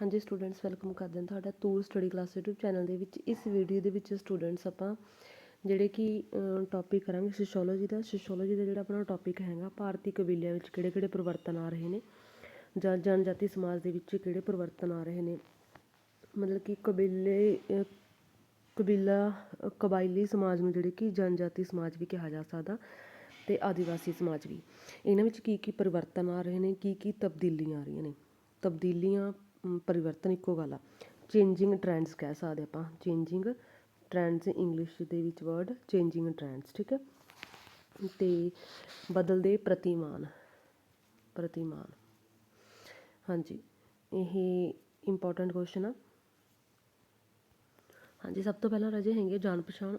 ਹਾਂਜੀ students welcome ਕਰਦੇ ਹਾਂ ਤੁਹਾਡਾ tour study class YouTube channel ਦੇ ਵਿੱਚ। ਇਸ ਵੀਡੀਓ ਦੇ ਵਿੱਚ ਸਟੂਡੈਂਟਸ ਆਪਾਂ ਜਿਹੜੇ ਕਿ ਟੌਪਿਕ ਕਰਾਂਗੇ ਸੋਸ਼ੀਓਲੋਜੀ ਦਾ। ਸੋਸ਼ੀਓਲੋਜੀ ਦਾ ਜਿਹੜਾ ਆਪਣਾ ਟੌਪਿਕ ਹੈਗਾ, ਭਾਰਤੀ ਕਬੀਲਿਆਂ ਵਿੱਚ ਕਿਹੜੇ ਕਿਹੜੇ ਪਰਿਵਰਤਨ ਆ ਰਹੇ ਨੇ ਜਾਂ ਜਨਜਾਤੀ ਸਮਾਜ ਦੇ ਵਿੱਚ ਕਿਹੜੇ ਪਰਿਵਰਤਨ ਆ ਰਹੇ ਨੇ। ਮਤਲਬ ਕਿ ਕਬੀਲੇ ਕਬੀਲਾ ਕਬਾਇਲੀ ਸਮਾਜ ਨੂੰ ਜਿਹੜੇ ਕਿ ਜਨਜਾਤੀ ਸਮਾਜ ਵੀ ਕਿਹਾ ਜਾ ਸਕਦਾ ਤੇ ਆਦੀਵਾਸੀ ਸਮਾਜ ਵੀ। ਇਹਨਾਂ ਵਿੱਚ ਕੀ ਕੀ ਪਰਿਵਰਤਨ ਆ ਰਹੇ ਨੇ ਕੀ ਕੀ ਤਬਦੀਲੀਆਂ ਆ ਰਹੀਆਂ ਨੇ? ਤਬਦੀਲੀਆਂ ਪਰਿਵਰਤਨ ਇੱਕੋ ਗੱਲ ਆ। ਚੇਂਜਿੰਗ ਟ੍ਰੈਂਡਸ ਕਹਿ ਸਕਦੇ ਆਪਾਂ। ਚੇਂਜਿੰਗ ਟ੍ਰੈਂਡਸ ਇੰਗਲਿਸ਼ ਦੇ ਵਿੱਚ ਵਰਡ ਚੇਂਜਿੰਗ ਟ੍ਰੈਂਡਸ ਠੀਕ ਹੈ? ਤੇ ਬਦਲਦੇ ਪ੍ਰਤੀਮਾਨ ਪ੍ਰਤੀਮਾਨ। ਹਾਂਜੀ, ਇਹ ਇੰਪੋਰਟੈਂਟ ਕੁਐਸਚਨ ਆ। ਹਾਂਜੀ, ਸਭ ਤੋਂ ਪਹਿਲਾਂ ਰਾਜੇ ਹੈਗੇ ਜਾਣ ਪਛਾਣ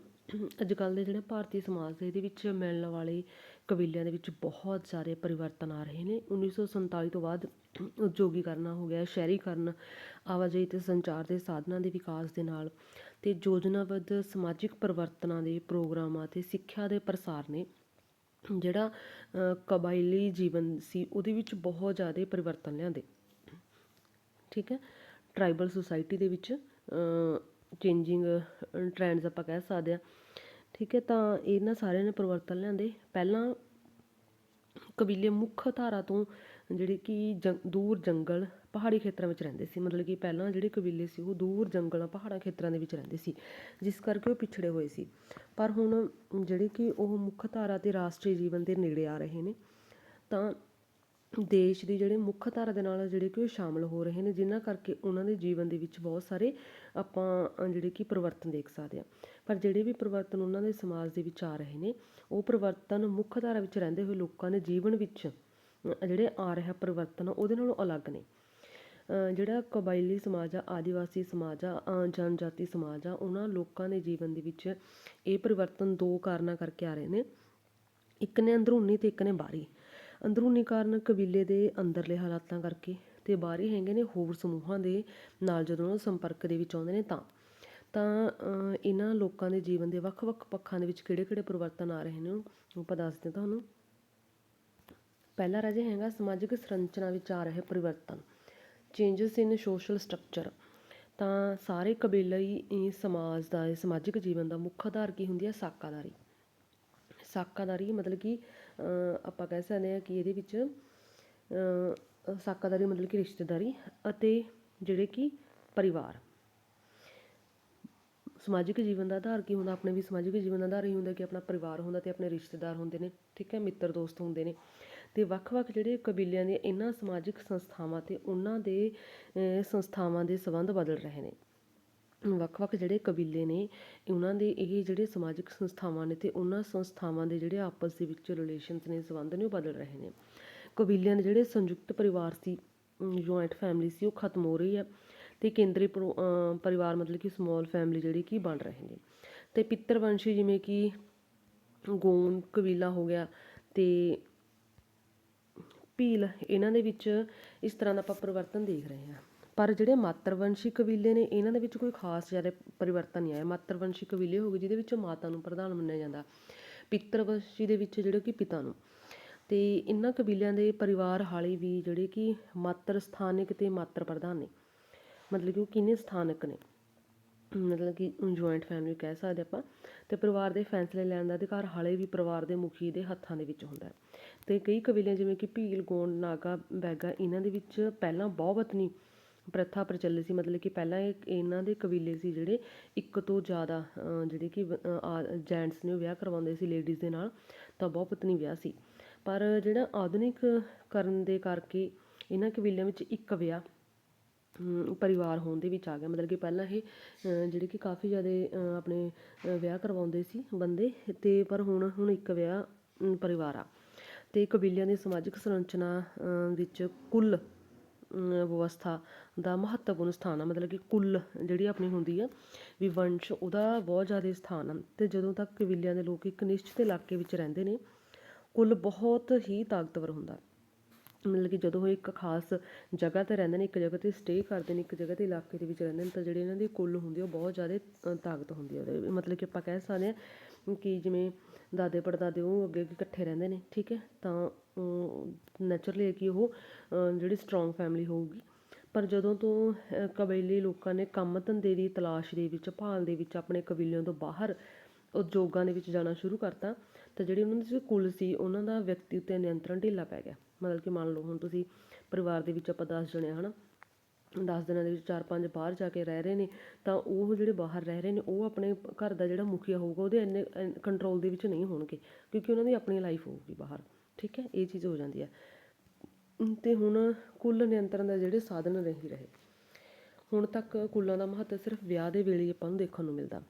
ਅੱਜ ਕੱਲ੍ਹ ਦੇ ਜਿਹੜੇ ਭਾਰਤੀ ਸਮਾਜ ਦੇ, ਇਹਦੇ ਵਿੱਚ ਮਿਲਣ ਵਾਲੇ ਕਬੀਲਿਆਂ ਦੇ ਵਿੱਚ ਬਹੁਤ ਸਾਰੇ ਪਰਿਵਰਤਨ ਆ ਰਹੇ ਨੇ। 1947 ਤੋਂ ਬਾਅਦ ਉਦਯੋਗੀਕਰਨ ਹੋ ਗਿਆ, ਸ਼ਹਿਰੀਕਰਨ, ਆਵਾਜਾਈ ਅਤੇ ਸੰਚਾਰ ਦੇ ਸਾਧਨਾਂ ਦੇ ਵਿਕਾਸ ਦੇ ਨਾਲ ਅਤੇ ਯੋਜਨਾਬੱਧ ਸਮਾਜਿਕ ਪਰਿਵਰਤਨਾਂ ਦੇ ਪ੍ਰੋਗਰਾਮਾਂ ਅਤੇ ਸਿੱਖਿਆ ਦੇ ਪ੍ਰਸਾਰ ਨੇ। ਜਿਹੜਾ ਕਬਾਇਲੀ ਜੀਵਨ ਸੀ, ਉਹਦੇ ਵਿੱਚ ਬਹੁਤ ਜ਼ਿਆਦਾ ਪਰਿਵਰਤਨ ਲਿਆਂਦੇ। ਠੀਕ ਹੈ? ਟ੍ਰਾਈਬਲ ਸੁਸਾਇਟੀ ਦੇ ਵਿੱਚ ਚੇਂਜਿੰਗ ਟ੍ਰੈਂਡਸ ਆਪਾਂ ਕਹਿ ਸਕਦੇ ਆ ਠੀਕ ਹੈ, ਤਾਂ ਇਹਨਾਂ ਸਾਰਿਆਂ ਨੇ ਪਰਿਵਰਤਨ ਲਿਆਂਦੇ। ਪਹਿਲਾਂ ਕਬੀਲੇ ਮੁੱਖ ਧਾਰਾ ਤੋਂ ਜਿਹੜੇ ਕਿ ਜੰ- ਦੂਰ ਜੰਗਲ ਪਹਾੜੀ ਖੇਤਰਾਂ ਵਿੱਚ ਰਹਿੰਦੇ ਸੀ। ਮਤਲਬ ਕਿ ਪਹਿਲਾਂ ਜਿਹੜੇ ਕਬੀਲੇ ਸੀ, ਉਹ ਦੂਰ ਜੰਗਲਾਂ, ਪਹਾੜਾਂ ਖੇਤਰਾਂ ਦੇ ਵਿੱਚ ਰਹਿੰਦੇ ਸੀ, ਜਿਸ ਕਰਕੇ ਉਹ ਪਿਛੜੇ ਹੋਏ ਸੀ। ਪਰ ਹੁਣ ਜਿਹੜੇ ਕਿ ਉਹ ਮੁੱਖ ਧਾਰਾ ਤੇ ਰਾਸ਼ਟਰੀ ਜੀਵਨ ਦੇ ਨੇੜੇ ਆ ਰਹੇ ਨੇ, ਤਾਂ ਦੇਸ਼ ਦੀ ਜਿਹੜੇ ਮੁੱਖ ਧਾਰਾ ਦੇ ਨਾਲ ਜਿਹੜੇ ਕਿ ਉਹ ਸ਼ਾਮਲ ਹੋ ਰਹੇ ਨੇ, ਜਿਨ੍ਹਾਂ ਕਰਕੇ ਉਹਨਾਂ ਦੇ ਜੀਵਨ ਦੇ ਵਿੱਚ ਬਹੁਤ ਸਾਰੇ ਆਪਾਂ ਜਿਹੜੇ ਕਿ ਪਰਿਵਰਤਨ ਦੇਖ ਸਕਦੇ ਆ ਪਰ ਜਿਹੜੇ ਵੀ ਪਰਿਵਰਤਨ ਉਹਨਾਂ ਦੇ ਸਮਾਜ ਦੇ ਵਿੱਚ ਆ ਰਹੇ ਨੇ, ਉਹ ਪਰਿਵਰਤਨ ਮੁੱਖ ਧਾਰਾ ਵਿੱਚ ਰਹਿੰਦੇ ਹੋਏ ਲੋਕਾਂ ਦੇ ਜੀਵਨ ਵਿੱਚ ਜਿਹੜੇ ਆ ਰਿਹਾ ਪਰਿਵਰਤਨ, ਉਹਦੇ ਨਾਲੋਂ ਅਲੱਗ ਨੇ। ਜਿਹੜਾ ਕਬਾਇਲੀ ਸਮਾਜ ਆ, ਆਦੀਵਾਸੀ ਸਮਾਜ ਆ ਜਨਜਾਤੀ ਸਮਾਜ ਆ, ਉਹਨਾਂ ਲੋਕਾਂ ਦੇ ਜੀਵਨ ਦੇ ਵਿੱਚ ਇਹ ਪਰਿਵਰਤਨ ਦੋ ਕਾਰਨਾਂ ਕਰਕੇ ਆ ਰਹੇ ਨੇ। ਇੱਕ ਨੇ ਅੰਦਰੂਨੀ ਤੇ ਇੱਕ ਨੇ ਬਾਹਰੀ। ਅੰਦਰੂਨੀ ਕਾਰਨ ਕਬੀਲੇ ਦੇ ਅੰਦਰਲੇ ਹਾਲਾਤਾਂ ਕਰਕੇ ਤੇ ਬਾਹਰੀ ਹੈਗੇ ਨੇ ਹੋਰ ਸਮੂਹਾਂ ਦੇ ਨਾਲ ਜਦੋਂ ਉਹ ਸੰਪਰਕ ਦੇ ਵਿੱਚ ਆਉਂਦੇ ਨੇ ਤਾਂ। ਤਾਂ ਇਹਨਾਂ ਲੋਕਾਂ ਦੇ ਜੀਵਨ ਦੇ ਵੱਖ-ਵੱਖ ਪੱਖਾਂ ਦੇ ਵਿੱਚ ਕਿਹੜੇ-ਕਿਹੜੇ ਪਰਿਵਰਤਨ ਆ ਰਹੇ ਨੇ ਉਹ ਆਪਾਂ ਦੱਸਦੇ ਹਾਂ ਤੁਹਾਨੂੰ। ਪਹਿਲਾ ਰਾਜੇ ਹੈਗਾ ਸਮਾਜਿਕ ਸੰਰਚਨਾ ਵਿੱਚ ਆ ਰਹੇ ਪਰਿਵਰਤਨ। ਚੇਂਜਸ ਇਨ ਸੋਸ਼ਲ ਸਟਰਕਚਰ ਤਾਂ ਸਾਰੇ ਕਬੀਲਈ ਇਹ ਸਮਾਜ ਦਾ ਸਮਾਜਿਕ ਜੀਵਨ ਦਾ ਮੁੱਖ ਆਧਾਰ ਕੀ ਹੁੰਦੀ ਹੈ ਸਾਕਾਦਾਰੀ। ਸਾਕਾਦਾਰੀ ਮਤਲਬ ਕਿ ਆਪਾਂ ਕਹਿ ਸਕਦੇ ਹਾਂ ਕਿ ਇਹਦੇ ਵਿੱਚ ਅ, ਸਾਕਾਦਾਰੀ ਮਤਲਬ ਕਿ ਰਿਸ਼ਤੇਦਾਰੀ ਅਤੇ ਜਿਹੜੇ ਕਿ ਪਰਿਵਾਰ। ਸਮਾਜਿਕ ਜੀਵਨ ਦਾ ਆਧਾਰ ਕੀ ਹੁੰਦਾ? ਆਪਣੇ ਵੀ ਸਮਾਜਿਕ ਜੀਵਨ ਦਾ ਆਧਾਰ ਇਹੀ ਹੁੰਦਾ ਕਿ ਆਪਣਾ ਪਰਿਵਾਰ ਹੁੰਦਾ ਅਤੇ ਆਪਣੇ ਰਿਸ਼ਤੇਦਾਰ ਹੁੰਦੇ ਨੇ, ਠੀਕ ਹੈ, ਮਿੱਤਰ ਦੋਸਤ ਹੁੰਦੇ ਨੇ। ਅਤੇ ਵੱਖ-ਵੱਖ ਜਿਹੜੇ ਕਬੀਲਿਆਂ ਦੀਆਂ ਇਹਨਾਂ ਸਮਾਜਿਕ ਸੰਸਥਾਵਾਂ ਤੇ ਉਹਨਾਂ ਦੇ ਸੰਸਥਾਵਾਂ ਦੇ ਸੰਬੰਧ ਬਦਲ ਰਹੇ ਨੇ। ਵੱਖ-ਵੱਖ ਜਿਹੜੇ ਕਬੀਲੇ ਨੇ, ਉਹਨਾਂ ਦੇ ਇਹ ਜਿਹੜੇ ਸਮਾਜਿਕ ਸੰਸਥਾਵਾਂ ਨੇ ਤੇ ਉਹਨਾਂ ਸੰਸਥਾਵਾਂ ਦੇ ਜਿਹੜੇ ਆਪਸ ਦੇ ਵਿੱਚ ਰਿਲੇਸ਼ਨਸ ਨੇ, ਸੰਬੰਧ ਨੇ ਉਹ ਬਦਲ ਰਹੇ ਨੇ। ਕਬੀਲਿਆਂ ਦੇ ਜਿਹੜੇ ਸੰਯੁਕਤ ਪਰਿਵਾਰ ਸੀ ਜੁਆਇੰਟ ਫੈਮਿਲੀ ਸੀ, ਉਹ ਖਤਮ ਹੋ ਰਹੀ ਹੈ। ਤੇ ਕੇਂਦਰੀ ਪਰਿਵਾਰ ਮਤਲਬ ਕਿ ਸਮਾਲ ਫੈਮਿਲੀ ਜਿਹੜੀ ਕਿ ਬਣ ਰਹੇ ਨੇ। ਤੇ ਪਿੱਤਰਵੰਸ਼ੀ ਜਿਵੇਂ ਕਿ ਗੋਂਡ ਕਬੀਲਾ ਹੋ ਗਿਆ ਤੇ ਭੀਲ, ਇਹਨਾਂ ਦੇ ਵਿੱਚ ਇਸ ਤਰ੍ਹਾਂ ਦਾ ਆਪਾਂ ਪਰਿਵਰਤਨ ਦੇਖ ਰਹੇ ਹਾਂ। ਪਰ ਜਿਹੜੇ ਮਾਤਰਵੰਸ਼ੀ ਕਬੀਲੇ ਨੇ, ਇਹਨਾਂ ਦੇ ਵਿੱਚ ਕੋਈ ਖਾਸ ਜ਼ਿਆਦਾ ਪਰਿਵਰਤਨ ਨਹੀਂ ਆਇਆ। ਮਾਤਰਵੰਸ਼ੀ ਕਬੀਲੇ ਹੋ ਗਏ, ਜਿਹਦੇ ਵਿੱਚ ਮਾਤਾ ਨੂੰ ਪ੍ਰਧਾਨ ਮੰਨਿਆ ਜਾਂਦਾ, ਪਿੱਤਰਵੰਸ਼ੀ ਦੇ ਵਿੱਚ ਜਿਹੜੇ ਕਿ ਪਿਤਾ ਨੂੰ। ਤੇ ਇਹਨਾਂ ਕਬੀਲਿਆਂ ਦੇ ਪਰਿਵਾਰ ਹਾਲੇ ਵੀ ਜਿਹੜੇ ਕਿ ਮਾਤਰ ਸਥਾਨਿਕ ਤੇ ਮਾਤਰ ਪ੍ਰਧਾਨ ਨੇ। ਮਤਲਬ ਕਿ ਉਹ ਕਿੰਨੇ ਸਥਾਨਕ ਨੇ। ਮਤਲਬ ਕਿ ਜੁਆਇੰਟ ਫੈਮਿਲੀ ਕਹਿ ਸਕਦੇ ਆਪਾਂ। ਤੇ ਪਰਿਵਾਰ ਦੇ ਫੈਸਲੇ ਲੈਣ ਦਾ ਅਧਿਕਾਰ ਹਾਲੇ ਵੀ ਪਰਿਵਾਰ ਦੇ ਮੁਖੀ ਦੇ ਹੱਥਾਂ ਦੇ ਵਿੱਚ ਹੁੰਦਾ ਹੈ। ਤੇ ਕਈ ਕਬੀਲੇ ਜਿਵੇਂ ਕਿ ਭੀਲ, ਗੋਂਡ, ਨਾਗਾ, ਬੈਗਾ ਇਹਨਾਂ ਦੇ ਵਿੱਚ ਪਹਿਲਾਂ ਬਹੁਵਤਨੀ ਪ੍ਰਥਾ ਪ੍ਰਚਲਿਤ ਸੀ। ਮਤਲਬ ਕਿ ਪਹਿਲਾਂ ਇਹ ਇਹਨਾਂ ਦੇ ਕਬੀਲੇ ਸੀ ਜਿਹੜੇ ਇੱਕ ਤੋਂ ਜ਼ਿਆਦਾ ਜਿਹੜੇ ਕਿ ਜੈਂਟਸ ਨੇ ਉਹ ਵਿਆਹ ਕਰਵਾਉਂਦੇ ਸੀ ਲੇਡੀਜ਼ ਦੇ ਨਾਲ, ਤਾਂ ਬਹੁਪਤਨੀ ਵਿਆਹ ਸੀ। ਪਰ ਜਿਹੜਾ ਆਧੁਨਿਕ ਕਰਨ ਦੇ ਕਰਕੇ ਇਹਨਾਂ ਕਬੀਲਿਆਂ ਵਿੱਚ ਇੱਕ ਵਿਆਹ ਪਰਿਵਾਰ ਹੋਣ ਦੇ ਵਿੱਚ ਆ ਗਿਆ। ਮਤਲਬ ਕਿ ਪਹਿਲਾਂ ਇਹ ਜਿਹੜੇ ਕਿ ਕਾਫੀ ਜ਼ਿਆਦਾ ਅ, ਆਪਣੇ ਵਿਆਹ ਕਰਵਾਉਂਦੇ ਸੀ ਬੰਦੇ। ਤੇ ਪਰ ਹੁਣ ਹੁਣ ਇੱਕ ਵਿਆਹ ਪਰਿਵਾਰ ਆ। ਤੇ ਕਬੀਲਿਆਂ ਦੀ ਸਮਾਜਿਕ ਸੰਰਚਨਾ ਵਿੱਚ ਕੁੱਲ ਅਮ, ਵਿਵਸਥਾ ਦਾ ਮਹੱਤਵਪੂਰਨ ਸਥਾਨ ਆ। ਮਤਲਬ ਕਿ ਕੁੱਲ ਜਿਹੜੀ ਆਪਣੀ ਹੁੰਦੀ ਆ ਵੀ ਵੰਸ਼ ਉਹਦਾ ਬਹੁਤ ਜ਼ਿਆਦਾ ਸਥਾਨ ਆ। ਅਤੇ ਜਦੋਂ ਤੱਕ ਕਬੀਲਿਆਂ ਦੇ ਲੋਕ ਇੱਕ ਨਿਸ਼ਚਿਤ ਇਲਾਕੇ ਵਿੱਚ ਰਹਿੰਦੇ ਨੇ ਕੁੱਲ ਬਹੁਤ ਹੀ ਤਾਕਤਵਰ ਹੁੰਦਾ। ਮਤਲਬ ਕਿ ਜਦੋਂ ਉਹ ਇੱਕ ਖਾਸ ਜਗ੍ਹਾ ਤੇ ਰਹਿੰਦੇ ਨੇ ਇੱਕ ਜਗ੍ਹਾ ਤੇ ਸਟੇਅ ਕਰਦੇ ਨੇ ਇੱਕ ਜਗ੍ਹਾ ਤੇ ਇਲਾਕੇ ਦੇ ਵਿੱਚ ਰਹਿੰਦੇ ਨੇ ਤਾਂ ਜਿਹੜੇ ਇਹਨਾਂ ਦੀ ਕੁੱਲ ਹੁੰਦੀ ਉਹ ਬਹੁਤ ਜ਼ਿਆਦਾ ਤਾਕਤ ਹੁੰਦੀ ਹੈ ਉਹਦੇ। ਮਤਲਬ ਕਿ ਆਪਾਂ ਕਹਿ ਸਕਦੇ ਹਾਂ ਕਿ ਜਿਵੇਂ ਦਾਦੇ ਪੜਦਾਦੇ ਉਹ ਅੱਗੇ ਅੱਗੇ ਇਕੱਠੇ ਰਹਿੰਦੇ ਨੇ ਠੀਕ ਹੈ? ਤਾਂ ਨੈਚੁਰਲੀ ਹੈ ਕਿ ਉਹ ਜਿਹੜੀ ਸਟਰੋਂਗ ਫੈਮਿਲੀ ਹੋਊਗੀ। ਪਰ ਜਦੋਂ ਤੋਂ ਅਹ, ਕਬੀਲੇ ਲੋਕਾਂ ਨੇ ਕੰਮ ਧੰਦੇ ਦੀ ਤਲਾਸ਼ ਦੇ ਵਿੱਚ ਭਾਲ ਦੇ ਵਿੱਚ ਆਪਣੇ ਕਬੀਲਿਆਂ ਤੋਂ ਬਾਹਰ ਉਦਯੋਗਾਂ ਦੇ ਵਿੱਚ ਜਾਣਾ ਸ਼ੁਰੂ ਕਰਤਾ ਤਾਂ ਜਿਹੜੀ ਉਹਨਾਂ ਦੀ ਜੋ ਕੁਲ ਸੀ, ਉਹਨਾਂ ਦਾ ਵਿਅਕਤੀ ਉੱਤੇ ਨਿਯੰਤਰਣ ਢਿੱਲਾ ਪੈ ਗਿਆ। ਮਤਲਬ ਕਿ ਮੰਨ ਲਓ, ਹੁਣ ਤੁਸੀਂ ਪਰਿਵਾਰ ਦੇ ਵਿੱਚ ਆਪਾਂ 10 ਜਣੇ ਹਨਾ? 10 ਦਿਨਾਂ ਦੇ ਵਿੱਚ ਚਾਰ ਪੰਜ ਬਾਹਰ ਜਾ ਕੇ ਰਹਿ ਰਹੇ ਨੇ, ਤਾਂ ਉਹ ਜਿਹੜੇ ਬਾਹਰ ਰਹਿ ਰਹੇ ਨੇ, ਉਹ ਆਪਣੇ ਘਰ ਦਾ ਜਿਹੜਾ ਮੁਖੀਆ ਹੋਊਗਾ, ਉਹਦੇ ਇੰਨੇ ਕੰਟਰੋਲ ਦੇ ਵਿੱਚ ਨਹੀਂ ਹੋਣਗੇ, ਕਿਉਂਕਿ ਉਹਨਾਂ ਦੀ ਆਪਣੀ ਲਾਈਫ ਹੋਊਗੀ ਬਾਹਰ, ਠੀਕ ਹੈ? ਇਹ ਚੀਜ਼ ਹੋ ਜਾਂਦੀ ਹੈ। ਅਮ, ਤੇ ਹੁਣ ਕੁੱਲ ਨਿਯੰਤਰਣ ਦਾ ਜਿਹੜੇ ਸਾਧਨ ਨਹੀਂ ਰਹੇ। ਹੁਣ ਤੱਕ ਕੁੱਲਾਂ ਦਾ ਮਹੱਤਵ ਸਿਰਫ ਵਿਆਹ ਦੇ ਵੇਲੇ ਆਪਾਂ ਨੂੰ ਦੇਖਣ ਨੂੰ ਮਿਲਦਾ।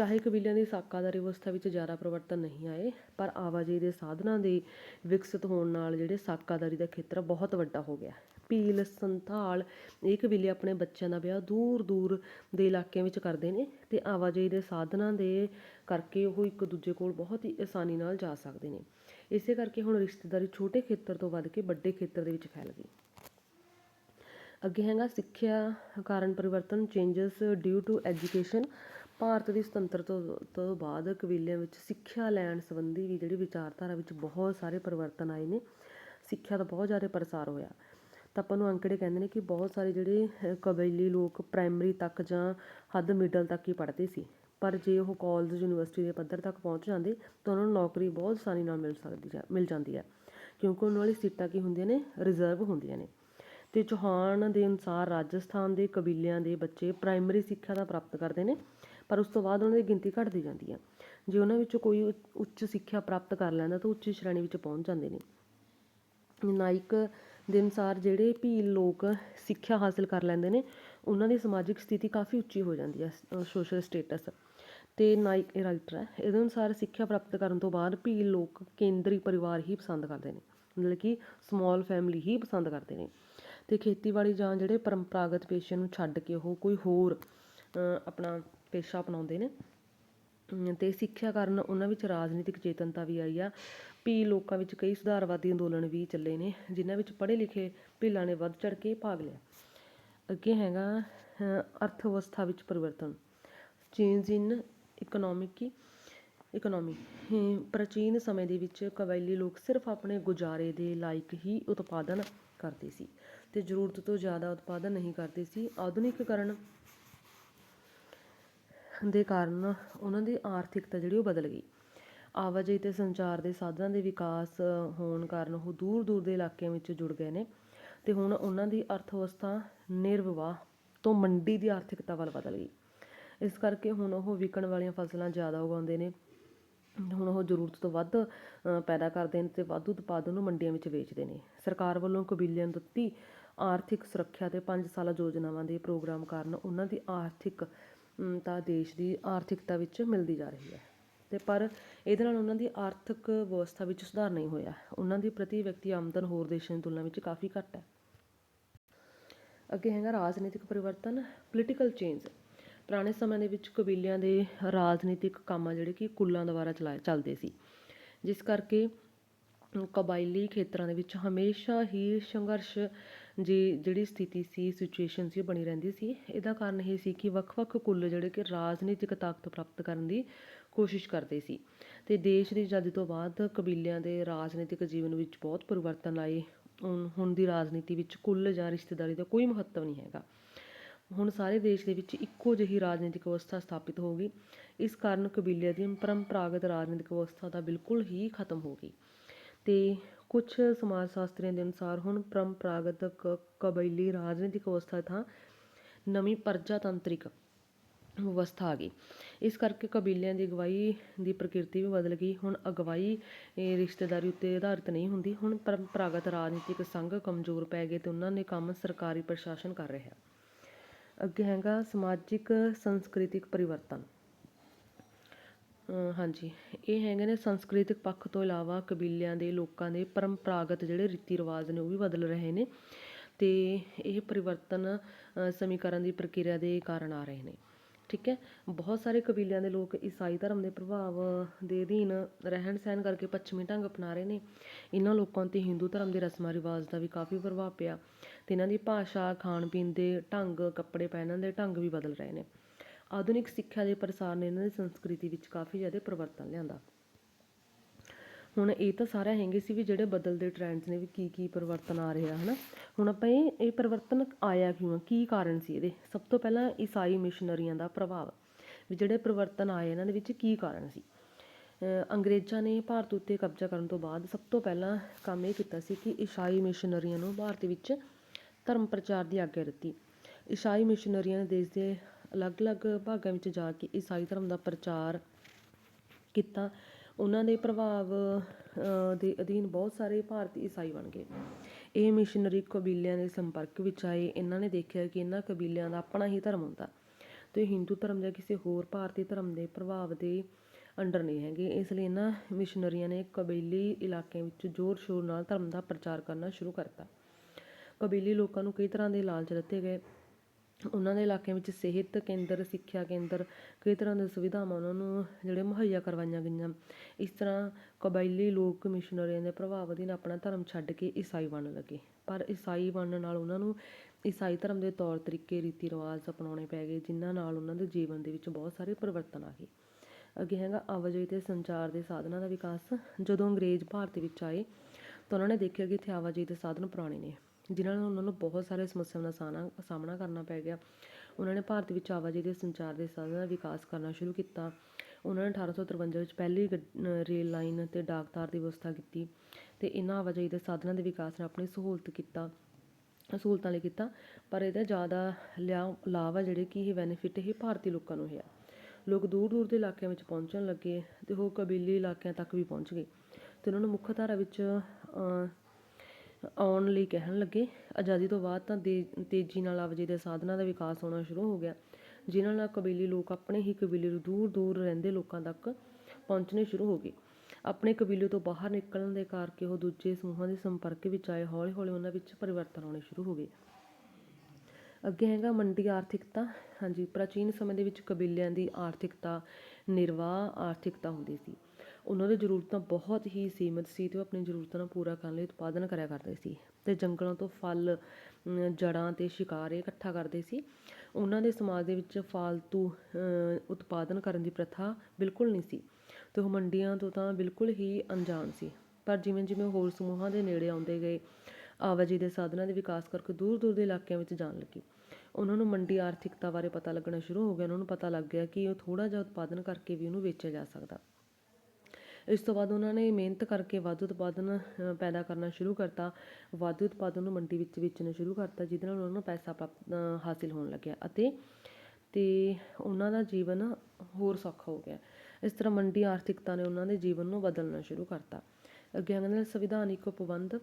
ਚਾਹੇ ਕਬੀਲਿਆਂ ਦੀ ਸਾਕਾਦਾਰੀ ਵਿਵਸਥਾ ਵਿੱਚ ਜ਼ਿਆਦਾ ਪਰਿਵਰਤਨ ਨਹੀਂ ਆਏ, ਪਰ ਆਵਾਜਾਈ ਦੇ ਸਾਧਨਾਂ ਦੇ ਵਿਕਸਿਤ ਹੋਣ ਨਾਲ ਜਿਹੜੇ ਸਾਕਾਦਾਰੀ ਦਾ ਖੇਤਰ ਬਹੁਤ ਵੱਡਾ ਹੋ ਗਿਆ। ਭੀਲ, ਸੰਥਾਲ, ਇਹ ਕਬੀਲੇ ਆਪਣੇ ਬੱਚਿਆਂ ਦਾ ਵਿਆਹ ਦੂਰ ਦੂਰ ਦੇ ਇਲਾਕਿਆਂ ਵਿੱਚ ਕਰਦੇ ਨੇ ਤੇ ਆਵਾਜਾਈ ਦੇ ਸਾਧਨਾਂ ਦੇ ਕਰਕੇ ਉਹ ਇੱਕ ਦੂਜੇ ਕੋਲ ਬਹੁਤ ਹੀ ਆਸਾਨੀ ਨਾਲ ਜਾ ਸਕਦੇ ਨੇ। ਇਸੇ ਕਰਕੇ ਹੁਣ ਰਿਸ਼ਤੇਦਾਰੀ ਛੋਟੇ ਖੇਤਰ ਤੋਂ ਵੱਧ ਕੇ ਵੱਡੇ ਖੇਤਰ ਦੇ ਵਿੱਚ ਫੈਲ ਗਈ। ਅੱਗੇ ਹੈਗਾ ਸਿੱਖਿਆ ਕਾਰਨ ਪਰਿਵਰਤਨ changes due to education Bharat ਦੀ ਸੁਤੰਤਰਤਾ ਤੋਂ ਬਾਅਦ ਕਬੀਲਿਆਂ ਵਿੱਚ ਸਿੱਖਿਆ ਲੈਣ ਸੰਬੰਧੀ ਵੀ ਜਿਹੜੀ ਵਿਚਾਰਧਾਰਾ ਵਿੱਚ ਬਹੁਤ ਸਾਰੇ ਪਰਿਵਰਤਨ ਆਏ ਨੇ ਸਿੱਖਿਆ ਦਾ ਬਹੁਤ ਜ਼ਿਆਦਾ ਪ੍ਰਸਾਰ ਹੋਇਆ। ਤਾਂ ਆਪਾਂ ਨੂੰ ਅੰਕੜੇ ਕਹਿੰਦੇ ਨੇ ਕਿ ਬਹੁਤ ਸਾਰੇ ਜਿਹੜੇ ਅਹ, ਕਬੀਲੀ ਲੋਕ ਪ੍ਰਾਇਮਰੀ ਤੱਕ ਜਾਂ ਹੱਦ ਮਿਡਲ ਤੱਕ ਹੀ ਪੜ੍ਹਦੇ ਸੀ। ਪਰ ਜੇ ਉਹ ਕਾਲਜ ਯੂਨੀਵਰਸਿਟੀ ਦੇ ਪੱਧਰ ਤੱਕ ਪਹੁੰਚ ਜਾਂਦੇ ਤਾਂ ਉਹਨਾਂ ਨੂੰ ਨੌਕਰੀ ਬਹੁਤ ਆਸਾਨੀ ਨਾਲ ਮਿਲ ਸਕਦੀ ਹੈ ਮਿਲ ਜਾਂਦੀ ਹੈ। ਕਿਉਂਕਿ ਉਹਨਾਂ ਵਾਲੀ ਸੀਟਾਂ ਕੀ ਹੁੰਦੀਆਂ ਨੇ? ਰਿਜ਼ਰਵ ਹੁੰਦੀਆਂ ਨੇ। ਅਤੇ ਚੌਹਾਨ ਦੇ ਅਨੁਸਾਰ ਰਾਜਸਥਾਨ ਦੇ ਕਬੀਲਿਆਂ ਦੇ ਬੱਚੇ ਪ੍ਰਾਇਮਰੀ ਸਿੱਖਿਆ ਤਾਂ ਪ੍ਰਾਪਤ ਕਰਦੇ ਨੇ, ਪਰ ਉਸ ਤੋਂ ਬਾਅਦ ਉਹਨਾਂ ਦੀ ਗਿਣਤੀ ਘਟਦੀ ਜਾਂਦੀ ਹੈ ਜੇ ਉਹਨਾਂ ਵਿੱਚੋਂ ਕੋਈ ਉੱਚ- ਉੱਚ ਸਿੱਖਿਆ ਪ੍ਰਾਪਤ ਕਰ ਲੈਂਦਾ ਤਾਂ ਉੱਚੀ ਸ਼੍ਰੇਣੀ ਵਿੱਚ ਪਹੁੰਚ ਜਾਂਦੇ ਨੇ। ਨਾਇਕ ਦੇ ਅਨੁਸਾਰ ਜਿਹੜੇ ਭੀਲ ਲੋਕ ਸਿੱਖਿਆ ਹਾਸਲ ਕਰ ਲੈਂਦੇ ਨੇ, ਉਹਨਾਂ ਦੀ ਸਮਾਜਿਕ ਸਥਿਤੀ ਕਾਫੀ ਉੱਚੀ ਹੋ ਜਾਂਦੀ ਹੈ ਸੋਸ਼ਲ ਸਟੇਟਸ ਤੇ ਨਾਇਕ ਇਹ ਰਾਈਟਰ ਹੈ ਇਹਦੇ ਅਨੁਸਾਰ ਸਿੱਖਿਆ ਪ੍ਰਾਪਤ ਕਰਨ ਤੋਂ ਬਾਅਦ ਭੀਲ ਲੋਕ ਕੇਂਦਰੀ ਪਰਿਵਾਰ ਹੀ ਪਸੰਦ ਕਰਦੇ ਨੇ। ਮਤਲਬ ਕਿ ਸਮਾਲ ਫੈਮਿਲੀ ਹੀ ਪਸੰਦ ਕਰਦੇ ਨੇ। ਅਤੇ ਖੇਤੀਬਾੜੀ ਜਾਂ ਜਿਹੜੇ ਪਰੰਪਰਾਗਤ ਪੇਸ਼ੇ ਨੂੰ ਛੱਡ ਕੇ ਉਹ ਕੋਈ ਹੋਰ ਆਪਣਾ ਪੇਸ਼ਾ ਅਪਣਾਉਂਦੇ ਨੇ। ਅਤੇ ਸਿੱਖਿਆ ਕਾਰਨ ਉਹਨਾਂ ਵਿੱਚ ਰਾਜਨੀਤਿਕ ਚੇਤਨਤਾ ਵੀ ਆਈ ਆ। ਵੀ ਲੋਕਾਂ ਵਿੱਚ ਕਈ ਸੁਧਾਰਵਾਦੀ ਅੰਦੋਲਨ ਵੀ ਚੱਲੇ ਨੇ, ਜਿਨ੍ਹਾਂ ਵਿੱਚ ਪੜ੍ਹੇ ਲਿਖੇ ਭੀਲਾਂ ਨੇ ਵੱਧ ਚੜ ਕੇ ਭਾਗ ਲਿਆ। ਅੱਗੇ ਹੈਗਾ ਅਰਥ ਵਿਵਸਥਾ ਵਿੱਚ ਪਰਿਵਰਤਨ। Change in economic economy. ਪ੍ਰਾਚੀਨ ਸਮੇਂ ਦੇ ਵਿੱਚ ਕਬਾਇਲੀ ਲੋਕ ਸਿਰਫ ਆਪਣੇ ਗੁਜ਼ਾਰੇ ਦੇ ਲਾਇਕ ਹੀ ਉਤਪਾਦਨ ਕਰਦੇ ਸੀ। ਤੇ ਜ਼ਰੂਰਤ ਤੋਂ ਜ਼ਿਆਦਾ ਉਤਪਾਦਨ ਨਹੀਂ ਕਰਦੇ ਸੀ। ਆਧੁਨਿਕੀਕਰਨ ਦੇ ਕਾਰਨ ਉਹਨਾਂ ਦੀ ਆਰਥਿਕਤਾ ਜਿਹੜੀ ਉਹ ਬਦਲ ਗਈ। ਆਵਾਜਾਈ ਤੇ ਸੰਚਾਰ ਦੇ ਸਾਧਨਾਂ ਦੇ ਵਿਕਾਸ ਹੋਣ ਕਾਰਨ ਉਹ ਦੂਰ ਦੂਰ ਦੇ ਇਲਾਕਿਆਂ ਵਿੱਚ ਜੁੜ ਗਏ ਨੇ ਤੇ ਹੁਣ ਉਹਨਾਂ ਦੀ ਅਰਥ ਵਿਵਸਥਾ ਨਿਰਵਿਵਾਹ ਤੋਂ ਮੰਡੀ ਦੀ ਆਰਥਿਕਤਾ ਵੱਲ ਬਦਲ ਗਈ। ਇਸ ਕਰਕੇ ਹੁਣ ਉਹ ਵਿਕਣ ਵਾਲੀਆਂ ਫਸਲਾਂ ਜ਼ਿਆਦਾ ਉਗਾਉਂਦੇ ਨੇ। ਹੁਣ ਉਹ ਜ਼ਰੂਰਤ ਤੋਂ ਵੱਧ ਅ, ਪੈਦਾ ਕਰਦੇ ਨੇ ਤੇ ਵੱਧ ਉਤਪਾਦਨ ਨੂੰ ਮੰਡੀਆਂ ਵਿੱਚ ਵੇਚਦੇ ਨੇ। ਸਰਕਾਰ ਵੱਲੋਂ ਕਬੀਲਿਆਂ ਦਿੱਤੀ ਆਰਥਿਕ ਸੁਰੱਖਿਆ ਤੇ 5 ਸਾਲਾ ਯੋਜਨਾਵਾਂ ਦੇ ਪ੍ਰੋਗਰਾਮ ਕਾਰਨ ਉਹਨਾਂ ਦੀ ਆਰਥਿਕ ਤਾਂ ਦੇਸ਼ ਦੀ ਆਰਥਿਕਤਾ ਵਿੱਚ ਮਿਲਦੀ ਜਾ ਰਹੀ ਹੈ। ਤੇ ਪਰ ਇਹਦੇ ਨਾਲ ਉਹਨਾਂ ਦੀ ਆਰਥਿਕ ਵਿਵਸਥਾ ਵਿੱਚ ਸੁਧਾਰ ਨਹੀਂ ਹੋਇਆ। ਉਹਨਾਂ ਦੀ ਪ੍ਰਤੀ ਵਿਅਕਤੀ ਆਮਦਨ ਹੋਰ ਦੇਸ਼ਾਂ ਦੀ ਤੁਲਨਾ ਵਿੱਚ ਕਾਫੀ ਘੱਟ ਹੈ। ਅੱਗੇ ਹੈਗਾ ਰਾਜਨੀਤਿਕ ਪਰਿਵਰਤਨ ਪੋਲੀਟੀਕਲ ਚੇਂਜ ਪੁਰਾਣੇ ਸਮੇਂ ਦੇ ਵਿੱਚ ਕਬੀਲਿਆਂ ਦੇ ਰਾਜਨੀਤਿਕ ਕੰਮ ਆ ਜਿਹੜੇ ਕਿ ਕੁੱਲਾਂ ਦੁਆਰਾ ਚਲਾਏ, ਚੱਲਦੇ ਸੀ। ਜਿਸ ਕਰਕੇ ਕਬਾਇਲੀ ਖੇਤਰਾਂ ਦੇ ਵਿੱਚ ਹਮੇਸ਼ਾ ਹੀ ਸੰਘਰਸ਼ ਜੀ, ਜਿਹੜੀ ਸਥਿਤੀ ਸੀ ਸਿਚੁਏਸ਼ਨ ਸੀ, ਉਹ ਬਣੀ ਰਹਿੰਦੀ ਸੀ। ਇਹਦਾ ਕਾਰਨ ਇਹ ਸੀ ਕਿ ਵੱਖ-ਵੱਖ ਕੁੱਲ ਜਿਹੜੇ ਕਿ ਰਾਜਨੀਤਿਕ ਤਾਕਤ ਪ੍ਰਾਪਤ ਕਰਨ ਦੀ ਕੋਸ਼ਿਸ਼ ਕਰਦੇ ਸੀ। ਤੇ ਦੇਸ਼ ਦੀ ਆਜ਼ਾਦੀ ਤੋਂ ਬਾਅਦ ਕਬੀਲਿਆਂ ਦੇ ਰਾਜਨੀਤਿਕ ਜੀਵਨ ਵਿੱਚ ਬਹੁਤ ਪਰਿਵਰਤਨ ਆਏ ਹੁਣ ਹੁਣ ਦੀ ਰਾਜਨੀਤੀ ਵਿੱਚ ਕੁੱਲ ਜਾਂ ਰਿਸ਼ਤੇਦਾਰੀ ਦਾ ਕੋਈ ਮਹੱਤਵ ਨਹੀਂ ਹੈਗਾ। ਹੁਣ ਸਾਰੇ ਦੇਸ਼ ਦੇ ਵਿੱਚ ਇੱਕੋ ਜਿਹੀ ਰਾਜਨੀਤਿਕ ਅਵਸਥਾ ਸਥਾਪਿਤ ਹੋ ਗਈ। ਇਸ ਕਾਰਨ ਕਬੀਲਿਆਂ ਦੀ ਪਰੰਪਰਾਗਤ ਰਾਜਨੀਤਿਕ ਅਵਸਥਾ ਦਾ ਬਿਲਕੁਲ ਹੀ ਖਤਮ ਹੋ ਗਈ। ਤੇ ਕੁਝ ਸਮਾਜ ਸ਼ਾਸਤਰੀਆਂ ਦੇ ਅਨੁਸਾਰ ਹੁਣ ਪਰੰਪਰਾਗਤ ਕ- ਕਬੀਲੀ ਰਾਜਨੀਤਿਕ ਅਵਸਥਾ ਥਾਂ ਨਵੀਂ ਪ੍ਰਜਾਤੰਤਰਿਕ ਵਿਵਸਥਾ ਆ ਗਈ। ਇਸ ਕਰਕੇ ਕਬੀਲਿਆਂ ਦੀ ਅਗਵਾਈ ਦੀ ਪ੍ਰਕਿਰਤੀ ਵੀ ਬਦਲ ਗਈ। ਹੁਣ ਅਗਵਾਈ, ਇਹ ਰਿਸ਼ਤੇਦਾਰੀ ਉੱਤੇ ਆਧਾਰਿਤ ਨਹੀਂ ਹੁੰਦੀ। ਹੁਣ ਪਰੰਪਰਾਗਤ ਰਾਜਨੀਤਿਕ ਸੰਘ ਕਮਜ਼ੋਰ ਪੈ ਗਏ ਤੇ ਉਹਨਾਂ ਨੇ ਕੰਮ ਸਰਕਾਰੀ ਪ੍ਰਸ਼ਾਸਨ ਕਰ ਰਿਹਾ। ਅੱਗੇ ਹੈਗਾ ਸਮਾਜਿਕ, ਸੰਸਕ੍ਰਿਤਿਕ ਪਰਿਵਰਤਨ। ਹਾਂਜੀ, ਇਹ ਹੈਗੇ ਨੇ ਸੰਸਕ੍ਰਿਤਿਕ ਪੱਖ ਤੋਂ ਇਲਾਵਾ ਕਬੀਲਿਆਂ ਦੇ, ਲੋਕਾਂ ਦੇ ਪਰੰਪਰਾਗਤ ਜਿਹੜੇ ਰੀਤੀ ਰਿਵਾਜ ਨੇ ਉਹ ਵੀ ਬਦਲ ਰਹੇ ਨੇ ਅਤੇ ਇਹ ਪਰਿਵਰਤਨ ਸਮੀਕਰਨ ਦੀ ਪ੍ਰਕਿਰਿਆ ਦੇ ਕਾਰਨ ਆ ਰਹੇ ਨੇ। ਠੀਕ ਹੈ? ਬਹੁਤ ਸਾਰੇ ਕਬੀਲਿਆਂ ਦੇ ਲੋਕ ਈਸਾਈ ਧਰਮ ਦੇ ਪ੍ਰਭਾਵ ਦੇ ਅਧੀਨ ਰਹਿਣ ਸਹਿਣ ਕਰਕੇ ਪੱਛਮੀ ਢੰਗ ਅਪਣਾ ਰਹੇ ਨੇ। ਇਹਨਾਂ ਲੋਕਾਂ ਤੇ ਹਿੰਦੂ ਧਰਮ ਦੇ ਰਸਮਾਂ ਰਿਵਾਜ ਦਾ ਵੀ ਕਾਫੀ ਪ੍ਰਭਾਵ ਪਿਆ ਤੇ ਇਹਨਾਂ ਦੀ ਭਾਸ਼ਾ ਖਾਣ ਪੀਣ ਦੇ ਢੰਗ, ਕੱਪੜੇ ਪਹਿਨਣ ਦੇ ਢੰਗ ਵੀ ਬਦਲ ਰਹੇ ਨੇ। ਆਧੁਨਿਕ ਸਿੱਖਿਆ ਦੇ ਪ੍ਰਸਾਰ ਨੇ ਇਹਨਾਂ ਦੀ ਸੰਸਕ੍ਰਿਤੀ ਵਿੱਚ ਕਾਫੀ ਜ਼ਿਆਦਾ ਪਰਿਵਰਤਨ ਲਿਆਂਦਾ। ਹੁਣ ਇਹ ਤਾਂ ਸਾਰਾ ਹੈਗੇ ਸੀ ਵੀ ਜਿਹੜੇ ਬਦਲਦੇ ਟ੍ਰੈਂਡਸ ਨੇ ਵੀ ਕੀ ਕੀ ਪਰਿਵਰਤਨ ਆ ਰਿਹਾ, ਹਨਾ? ਹੁਣ ਆਪਾਂ ਇਹ ਇਹ ਪਰਿਵਰਤਨ ਆਇਆ ਕਿਉਂ ਆ? ਕੀ ਕਾਰਨ ਸੀ ਇਹਦੇ? ਸਭ ਤੋਂ ਪਹਿਲਾਂ ਈਸਾਈ ਮਿਸ਼ਨਰੀਆਂ ਦਾ ਪ੍ਰਭਾਵ, ਵੀ ਜਿਹੜੇ ਪਰਿਵਰਤਨ ਆਏ ਇਹਨਾਂ ਦੇ ਵਿੱਚ ਕੀ ਕਾਰਨ ਸੀ? ਅੰਗਰੇਜ਼ਾਂ ਨੇ ਭਾਰਤ ਉੱਤੇ ਕਬਜ਼ਾ ਕਰਨ ਤੋਂ ਬਾਅਦ ਸਭ ਤੋਂ ਪਹਿਲਾਂ ਕੰਮ ਇਹ ਕੀਤਾ ਸੀ ਕਿ ਈਸਾਈ ਮਿਸ਼ਨਰੀਆਂ ਨੂੰ ਭਾਰਤ ਵਿੱਚ ਧਰਮ ਪ੍ਰਚਾਰ ਦੀ ਆਗਿਆ ਦਿੱਤੀ। ਈਸਾਈ ਮਿਸ਼ਨਰੀਆਂ ਨੇ ਦੇਸ਼ ਦੇ ਅਲੱਗ-ਅਲੱਗ ਭਾਗਾਂ ਵਿੱਚ ਜਾ ਕੇ ਈਸਾਈ ਧਰਮ ਦਾ ਪ੍ਰਚਾਰ ਕੀਤਾ। ਉਹਨਾਂ ਦੇ ਪ੍ਰਭਾਵ ਦੇ ਅਧੀਨ ਬਹੁਤ ਸਾਰੇ ਭਾਰਤੀ ਈਸਾਈ ਬਣ ਗਏ। ਇਹ ਮਿਸ਼ਨਰੀ ਕਬੀਲਿਆਂ ਦੇ ਸੰਪਰਕ ਵਿੱਚ ਆਏ। ਇਹਨਾਂ ਨੇ ਦੇਖਿਆ ਕਿ ਇਹਨਾਂ ਕਬੀਲਿਆਂ ਦਾ ਆਪਣਾ ਹੀ ਧਰਮ ਹੁੰਦਾ। ਤੇ ਹਿੰਦੂ ਧਰਮ ਜਾਂ ਕਿਸੇ ਹੋਰ ਭਾਰਤੀ ਧਰਮ ਦੇ ਪ੍ਰਭਾਵ ਦੇ ਅੰਡਰ ਨਹੀਂ ਹੈਗੇ। ਇਸ ਲਈ ਇਹਨਾਂ ਮਿਸ਼ਨਰੀਆਂ ਨੇ ਕਬੀਲੀ ਇਲਾਕਿਆਂ ਵਿੱਚ ਜ਼ੋਰ-ਸ਼ੋਰ ਨਾਲ ਧਰਮ ਦਾ ਪ੍ਰਚਾਰ ਕਰਨਾ ਸ਼ੁਰੂ ਕਰਤਾ। ਕਬੀਲੀ ਲੋਕਾਂ ਨੂੰ ਕਈ ਤਰ੍ਹਾਂ ਦੇ ਲਾਲਚ ਦਿੱਤੇ ਗਏ। ਉਹਨਾਂ ਦੇ ਇਲਾਕਿਆਂ ਵਿੱਚ ਸਿਹਤ ਕੇਂਦਰ, ਸਿੱਖਿਆ ਕੇਂਦਰ, ਕਈ ਤਰ੍ਹਾਂ ਦੀਆਂ ਸੁਵਿਧਾਵਾਂ ਉਹਨਾਂ ਨੂੰ ਜਿਹੜੇ ਮੁਹੱਈਆ ਕਰਵਾਈਆਂ ਗਈਆਂ। ਇਸ ਤਰ੍ਹਾਂ ਕਬਾਇਲੀ ਲੋਕ ਮਿਸ਼ਨਰੀਆਂ ਦੇ ਪ੍ਰਭਾਵ ਅਧੀਨ ਆਪਣਾ ਧਰਮ ਛੱਡ ਕੇ ਈਸਾਈ ਬਣਨ ਲੱਗੇ। ਪਰ ਈਸਾਈ ਬਣਨ ਨਾਲ ਉਹਨਾਂ ਨੂੰ ਈਸਾਈ ਧਰਮ ਦੇ ਤੌਰ ਤਰੀਕੇ, ਰੀਤੀ ਰਿਵਾਜ ਅਪਣਾਉਣੇ ਪੈ ਗਏ, ਜਿਨ੍ਹਾਂ ਨਾਲ ਉਹਨਾਂ ਦੇ ਜੀਵਨ ਦੇ ਵਿੱਚ ਬਹੁਤ ਸਾਰੇ ਪਰਿਵਰਤਨ ਆ ਗਏ। ਅੱਗੇ ਹੈਗਾ ਆਵਾਜਾਈ ਤੇ ਸੰਚਾਰ ਦੇ ਸਾਧਨਾਂ ਦਾ ਵਿਕਾਸ। ਜਦੋਂ ਅੰਗਰੇਜ਼ ਭਾਰਤ ਵਿੱਚ ਆਏ ਤਾਂ ਉਹਨਾਂ ਨੇ ਦੇਖਿਆ ਕਿ ਇੱਥੇ ਆਵਾਜਾਈ ਦੇ ਸਾਧਨ ਪੁਰਾਣੇ ਨੇ। ਜਿਨ੍ਹਾਂ ਨਾਲ ਉਹਨਾਂ ਨੂੰ ਬਹੁਤ ਸਾਰੇ ਸਮੱਸਿਆਵਾਂ ਦਾ ਸਾਹਮਣਾ ਸਾਹਮਣਾ ਕਰਨਾ ਪੈ ਗਿਆ। ਉਹਨਾਂ ਨੇ ਭਾਰਤ ਵਿੱਚ ਆਵਾਜਾਈ ਦੇ ਸੰਚਾਰ ਦੇ ਸਾਧਨਾਂ ਦਾ ਵਿਕਾਸ ਕਰਨਾ ਸ਼ੁਰੂ ਕੀਤਾ। ਉਹਨਾਂ ਨੇ 1853 ਵਿੱਚ ਪਹਿਲੀ ਗੱਡ- ਰੇਲ ਲਾਈਨ ਅਤੇ ਡਾਕ ਤਾਰ ਦੀ ਵਿਵਸਥਾ ਕੀਤੀ ਅਤੇ ਇਹਨਾਂ ਆਵਾਜਾਈ ਦੇ ਸਾਧਨਾਂ ਦੇ ਵਿਕਾਸ ਨੇ ਆਪਣੀ ਸਹੂਲਤ ਕੀਤਾ, ਸਹੂਲਤਾਂ ਲਈ ਕੀਤਾ। ਪਰ ਇਹਦਾ ਜ਼ਿਆਦਾ ਲਿਆ, ਲਾਭ ਆ ਜਿਹੜੇ ਕਿ ਇਹ ਬੈਨੀਫਿਟ ਇਹ ਭਾਰਤੀ ਲੋਕਾਂ ਨੂੰ ਹੈ ਲੋਕ ਦੂਰ ਦੂਰ ਦੇ ਇਲਾਕਿਆਂ ਵਿੱਚ ਪਹੁੰਚਣ ਲੱਗੇ ਤੇ ਉਹ ਕਬੀਲੀ ਇਲਾਕਿਆਂ ਤੱਕ ਵੀ ਪਹੁੰਚ ਗਏ। ਤੇ ਉਹਨਾਂ ਨੂੰ ਮੁੱਖ ਧਾਰਾ ਵਿੱਚ ਆਉਣ ਲਈ ਕਹਿਣ ਲੱਗੇ। ਆਜ਼ਾਦੀ ਤੋਂ ਬਾਅਦ ਤਾਂ ਦੇ, ਤੇਜ਼ੀ ਨਾਲ ਆਵਾਜਾਈ ਦੇ ਸਾਧਨਾਂ ਦਾ ਵਿਕਾਸ ਹੋਣਾ ਸ਼ੁਰੂ ਹੋ ਗਿਆ। ਜਿਨ੍ਹਾਂ ਨਾਲ ਕਬੀਲੇ ਲੋਕ ਆਪਣੇ ਹੀ ਕਬੀਲੇ ਨੂੰ ਦੂਰ ਦੂਰ ਰਹਿੰਦੇ ਲੋਕਾਂ ਤੱਕ ਪਹੁੰਚਣੇ ਸ਼ੁਰੂ ਹੋ ਗਏ। ਆਪਣੇ ਕਬੀਲੇ ਤੋਂ ਬਾਹਰ ਨਿਕਲਣ ਦੇ ਕਰਕੇ ਉਹ ਦੂਜੇ ਸਮੂਹਾਂ ਦੇ ਸੰਪਰਕ ਵਿੱਚ ਆਏ। ਹੌਲੀ ਹੌਲੀ ਉਹਨਾਂ ਵਿੱਚ ਪਰਿਵਰਤਨ ਆਉਣੇ ਸ਼ੁਰੂ ਹੋ ਗਏ। ਅੱਗੇ ਹੈਗਾ ਮੰਡੀ ਆਰਥਿਕਤਾ। ਹਾਂਜੀ, ਪ੍ਰਾਚੀਨ ਸਮੇਂ ਦੇ ਵਿੱਚ ਕਬੀਲਿਆਂ ਦੀ ਆਰਥਿਕਤਾ ਨਿਰਵਾਹ, ਆਰਥਿਕਤਾ ਹੁੰਦੀ ਸੀ। ਉਹਨਾਂ ਦੀ ਜ਼ਰੂਰਤਾਂ ਬਹੁਤ ਹੀ ਸੀਮਿਤ ਸੀ ਅਤੇ ਉਹ ਆਪਣੀ ਜ਼ਰੂਰਤਾਂ ਨੂੰ ਪੂਰਾ ਕਰਨ ਲਈ ਉਤਪਾਦਨ ਕਰਿਆ ਕਰਦੇ ਸੀ ਅਤੇ ਜੰਗਲਾਂ ਤੋਂ ਫਲ ਜੜ੍ਹਾਂ ਅਤੇ ਸ਼ਿਕਾਰ ਇਹ ਇਕੱਠਾ ਕਰਦੇ ਸੀ। ਉਹਨਾਂ ਦੇ ਸਮਾਜ ਦੇ ਵਿੱਚ ਫਾਲਤੂ ਉਤਪਾਦਨ ਕਰਨ ਦੀ ਪ੍ਰਥਾ ਬਿਲਕੁਲ ਨਹੀਂ ਸੀ ਅਤੇ ਉਹ ਮੰਡੀਆਂ ਤੋਂ ਤਾਂ ਬਿਲਕੁਲ ਹੀ ਅਣਜਾਣ ਸੀ। ਪਰ ਜਿਵੇਂ ਜਿਵੇਂ ਹੋਰ ਸਮੂਹਾਂ ਦੇ ਨੇੜੇ ਆਉਂਦੇ ਗਏ, ਆਵਾਜਾਈ ਦੇ ਸਾਧਨਾਂ ਦੇ ਵਿਕਾਸ ਕਰਕੇ ਦੂਰ ਦੂਰ ਦੇ ਇਲਾਕਿਆਂ ਵਿੱਚ ਜਾਣ ਲੱਗੀ। ਉਹਨਾਂ ਨੂੰ ਮੰਡੀ ਆਰਥਿਕਤਾ ਬਾਰੇ ਪਤਾ ਲੱਗਣਾ ਸ਼ੁਰੂ ਹੋ ਗਿਆ। ਉਹਨਾਂ ਨੂੰ ਪਤਾ ਲੱਗ ਗਿਆ ਕਿ ਉਹ ਥੋੜਾ ਜਿਹਾ ਉਤਪਾਦਨ ਕਰਕੇ ਵੀ ਉਹਨੂੰ ਵੇਚਿਆ ਜਾ ਸਕਦਾ। ਇਸ ਤੋਂ ਬਾਅਦ ਉਹਨਾਂ ਨੇ ਮਿਹਨਤ ਕਰਕੇ ਵੱਧ ਉਤਪਾਦਨ ਪੈਦਾ ਕਰਨਾ ਸ਼ੁਰੂ ਕਰਤਾ। ਵੱਧ ਉਤਪਾਦਨ ਨੂੰ ਮੰਡੀ ਵਿੱਚ ਵੇਚਣਾ ਸ਼ੁਰੂ ਕਰਤਾ, ਜਿਹਦੇ ਨਾਲ ਉਹਨਾਂ ਨੂੰ ਪੈਸਾ ਪ੍ਰਾਪਤ ਹਾਸਿਲ ਹੋਣ ਲੱਗਿਆ ਅਤੇ ਤੇ ਉਹਨਾਂ ਦਾ ਜੀਵਨ ਹੋਰ ਸੌਖਾ ਹੋ ਗਿਆ। ਇਸ ਤਰ੍ਹਾਂ ਮੰਡੀ ਆਰਥਿਕਤਾ ਨੇ ਉਹਨਾਂ ਦੇ ਜੀਵਨ ਨੂੰ ਬਦਲਣਾ ਸ਼ੁਰੂ ਕਰਤਾ। ਅੱਗੇ ਕਹਿੰਦੇ ਨੇ ਸੰਵਿਧਾਨਿਕ ਉਪਬੰਧ।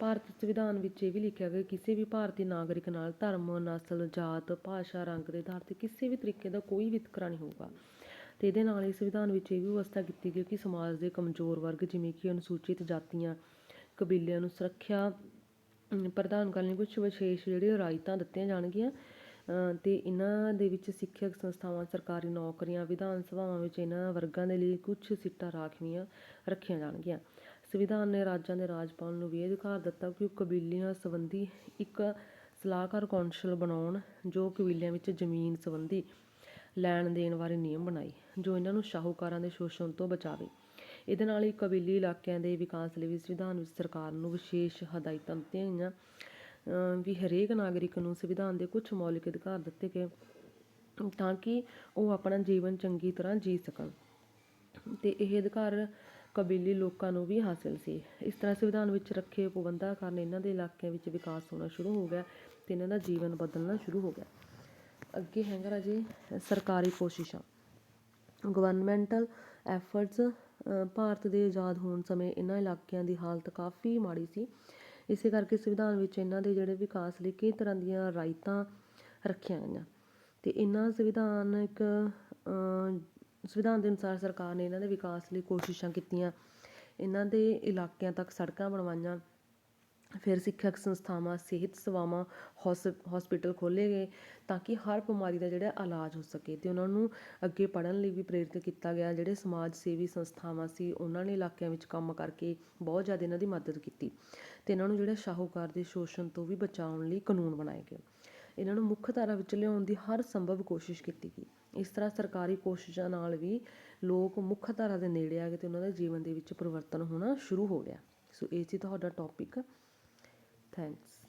ਭਾਰਤ ਸੰਵਿਧਾਨ ਵਿੱਚ ਇਹ ਵੀ ਲਿਖਿਆ ਗਿਆ ਕਿਸੇ ਵੀ ਭਾਰਤੀ ਨਾਗਰਿਕ ਨਾਲ ਧਰਮ, ਨਸਲ, ਜਾਤ, ਭਾਸ਼ਾ, ਰੰਗ ਦੇ ਆਧਾਰ ਤੇ ਕਿਸੇ ਵੀ ਤਰੀਕੇ ਦਾ ਕੋਈ ਵਿਤਕਰਾ ਨਹੀਂ ਹੋਊਗਾ। ਅਤੇ ਇਹਦੇ ਨਾਲ ਹੀ ਸੰਵਿਧਾਨ ਵਿੱਚ ਇਹ ਵੀ ਵਿਵਸਥਾ ਕੀਤੀ ਗਈ ਕਿ ਸਮਾਜ ਦੇ ਕਮਜ਼ੋਰ ਵਰਗ ਜਿਵੇਂ ਕਿ ਅਨੁਸੂਚਿਤ ਜਾਤੀਆਂ, ਕਬੀਲਿਆਂ ਨੂੰ ਸੁਰੱਖਿਆ ਪ੍ਰਦਾਨ ਕਰਨ ਲਈ ਕੁਝ ਵਿਸ਼ੇਸ਼ ਜਿਹੜੇ ਰਾਇਤਾਂ ਦਿੱਤੀਆਂ ਜਾਣਗੀਆਂ। ਅਤੇ ਇਹਨਾਂ ਦੇ ਵਿੱਚ ਸਿੱਖਿਅਕ ਸੰਸਥਾਵਾਂ, ਸਰਕਾਰੀ ਨੌਕਰੀਆਂ, ਵਿਧਾਨ ਸਭਾਵਾਂ ਵਿੱਚ ਇਹਨਾਂ ਵਰਗਾਂ ਦੇ ਲਈ ਕੁਝ ਸੀਟਾਂ ਰਾਖਵੀਆਂ ਰੱਖੀਆਂ ਜਾਣਗੀਆਂ। ਸੰਵਿਧਾਨ ਨੇ ਰਾਜਾਂ ਦੇ ਰਾਜਪਾਲ ਨੂੰ ਵੀ ਇਹ ਅਧਿਕਾਰ ਦਿੱਤਾ ਕਿ ਉਹ ਕਬੀਲਿਆਂ ਸੰਬੰਧੀ ਇੱਕ ਸਲਾਹਕਾਰ ਕੌਂਸਲ ਬਣਾਉਣ, ਜੋ ਕਬੀਲਿਆਂ ਵਿੱਚ ਜ਼ਮੀਨ ਸੰਬੰਧੀ ਲੈਣ ਦੇਣ ਬਾਰੇ ਨਿਯਮ ਬਣਾਏ, ਜੋ ਇਹਨਾਂ ਨੂੰ ਸ਼ਾਹੂਕਾਰਾਂ ਦੇ ਸ਼ੋਸ਼ਣ ਤੋਂ ਬਚਾਵੇ। ਇਹਦੇ ਨਾਲ ਹੀ ਕਬੀਲੀ ਇਲਾਕਿਆਂ ਦੇ ਵਿਕਾਸ ਲਈ ਵੀ ਸੰਵਿਧਾਨ ਵਿੱਚ ਸਰਕਾਰ ਨੂੰ ਵਿਸ਼ੇਸ਼ ਹਦਾਇਤਾਂ ਦਿੱਤੀਆਂ ਗਈਆਂ। ਵੀ ਹਰੇਕ ਨਾਗਰਿਕ ਨੂੰ ਸੰਵਿਧਾਨ ਦੇ ਕੁਝ ਮੌਲਿਕ ਅਧਿਕਾਰ ਦਿੱਤੇ ਗਏ, ਤਾਂ ਕਿ ਉਹ ਆਪਣਾ ਜੀਵਨ ਚੰਗੀ ਤਰ੍ਹਾਂ ਜੀ ਸਕਣ। ਤੇ ਇਹ ਅਧਿਕਾਰ ਕਬੀਲੀ ਲੋਕਾਂ ਨੂੰ ਵੀ ਹਾਸਿਲ ਸੀ। ਇਸ ਤਰ੍ਹਾਂ ਸੰਵਿਧਾਨ ਵਿੱਚ ਰੱਖੇ ਪਾਬੰਦਾਂ ਕਾਰਨ ਇਹਨਾਂ ਦੇ ਇਲਾਕਿਆਂ ਵਿੱਚ ਵਿਕਾਸ ਹੋਣਾ ਸ਼ੁਰੂ ਹੋ ਗਿਆ ਤੇ ਇਹਨਾਂ ਦਾ ਜੀਵਨ ਬਦਲਣਾ ਸ਼ੁਰੂ ਹੋ ਗਿਆ। ਅੱਗੇ ਹੈਗਾ ਰਾਜੇ ਸਰਕਾਰੀ ਕੋਸ਼ਿਸ਼ਾਂ। ਗਵਰਨਮੈਂਟਲ ਐਫਰਟਸ ਭਾਰਤ ਦੇ ਆਜ਼ਾਦ ਹੋਣ ਸਮੇਂ ਇਹਨਾਂ ਇਲਾਕਿਆਂ ਦੀ ਹਾਲਤ ਕਾਫੀ ਮਾੜੀ ਸੀ। ਇਸੇ ਕਰਕੇ ਸੰਵਿਧਾਨ ਵਿੱਚ ਇਹਨਾਂ ਦੇ ਜਿਹੜੇ ਵਿਕਾਸ ਲਈ ਕਈ ਤਰ੍ਹਾਂ ਦੀਆਂ ਰਾਇਤਾਂ ਰੱਖੀਆਂ ਗਈਆਂ। ਤੇ ਇਹਨਾਂ ਸੰਵਿਧਾਨਕ ਅ, ਸੰਵਿਧਾਨ ਦੇ ਅਨੁਸਾਰ ਸਰਕਾਰ ਨੇ ਇਹਨਾਂ ਦੇ ਵਿਕਾਸ ਲਈ ਕੋਸ਼ਿਸ਼ਾਂ ਕੀਤੀਆਂ। ਇਹਨਾਂ ਦੇ ਇਲਾਕਿਆਂ ਤੱਕ ਸੜਕਾਂ ਬਣਵਾਈਆਂ। ਫਿਰ ਸਿੱਖਿਅਕ ਸੰਸਥਾਵਾਂ, ਸਿਹਤ ਸੇਵਾਵਾਂ, ਹੋਸ ਹੋਸਪਿਟਲ ਖੋਲ੍ਹੇ ਗਏ ਤਾਂ ਕਿ ਹਰ ਬਿਮਾਰੀ ਦਾ ਜਿਹੜਾ ਇਲਾਜ ਹੋ ਸਕੇ ਅਤੇ ਉਹਨਾਂ ਨੂੰ ਅੱਗੇ ਪੜ੍ਹਨ ਲਈ ਵੀ ਪ੍ਰੇਰਿਤ ਕੀਤਾ ਗਿਆ। ਜਿਹੜੇ ਸਮਾਜ ਸੇਵੀ ਸੰਸਥਾਵਾਂ ਸੀ, ਉਹਨਾਂ ਨੇ ਇਲਾਕਿਆਂ ਵਿੱਚ ਕੰਮ ਕਰਕੇ ਬਹੁਤ ਜ਼ਿਆਦਾ ਇਹਨਾਂ ਦੀ ਮਦਦ ਕੀਤੀ ਅਤੇ ਇਹਨਾਂ ਨੂੰ ਜਿਹੜਾ ਸ਼ਾਹੂਕਾਰ ਦੇ ਸ਼ੋਸ਼ਣ ਤੋਂ ਵੀ ਬਚਾਉਣ ਲਈ ਕਾਨੂੰਨ ਬਣਾਏ ਗਏ। ਇਹਨਾਂ ਨੂੰ ਮੁੱਖ ਧਾਰਾ ਵਿੱਚ ਲਿਆਉਣ ਦੀ ਹਰ ਸੰਭਵ ਕੋਸ਼ਿਸ਼ ਕੀਤੀ ਗਈ। ਇਸ ਤਰ੍ਹਾਂ ਸਰਕਾਰੀ ਕੋਸ਼ਿਸ਼ਾਂ ਨਾਲ ਵੀ ਲੋਕ ਮੁੱਖ ਧਾਰਾ ਦੇ ਨੇੜੇ ਆ ਗਏ ਅਤੇ ਉਹਨਾਂ ਦੇ ਜੀਵਨ ਦੇ ਵਿੱਚ ਪਰਿਵਰਤਨ ਹੋਣਾ ਸ਼ੁਰੂ ਹੋ ਗਿਆ। ਸੋ ਇਹ ਸੀ ਤੁਹਾਡਾ ਟੌਪਿਕ Thanks.